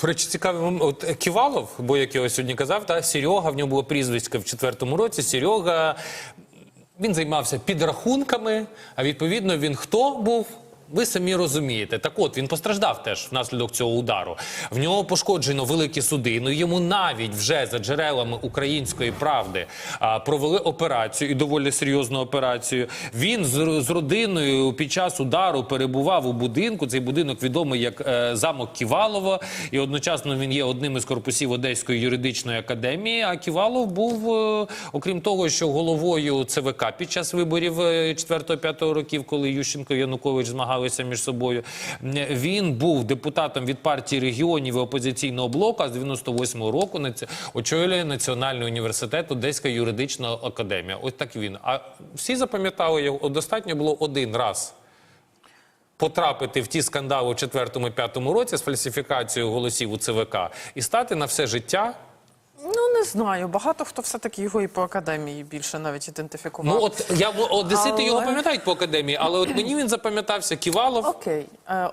До речі, цікавий. От Ківалов, бо як його сьогодні казав, та Серега, в нього було прізвисько в четвертому році. Серега він займався підрахунками, а відповідно він хто був? Ви самі розумієте. Так от він постраждав теж внаслідок цього удару. В нього пошкоджено великі суди. Ну йому навіть вже за джерелами української правди провели операцію і доволі серйозну операцію. Він з, з родиною під час удару перебував у будинку. Цей будинок відомий як е, замок Ківалова, і одночасно він є одним із корпусів Одеської юридичної академії. А Ківалов був, е, окрім того, що головою ЦВК під час виборів 4-5 років, коли Ющенко Янукович змагалися між собою. Він був депутатом від партії регіонів і опозиційного блоку. А з 98-го року очолює Національний університет Одеська юридична академія. Ось так він. А всі запам'ятали його. Достатньо було один раз потрапити в ті скандали у 4-5 році з фальсифікацією голосів у ЦВК і стати на все життя. Не знаю. Багато хто все-таки його і по академії більше навіть ідентифікував. Ну от я одесити його пам'ятають по академії, але от мені він запам'ятався Ківалов. Окей. Е,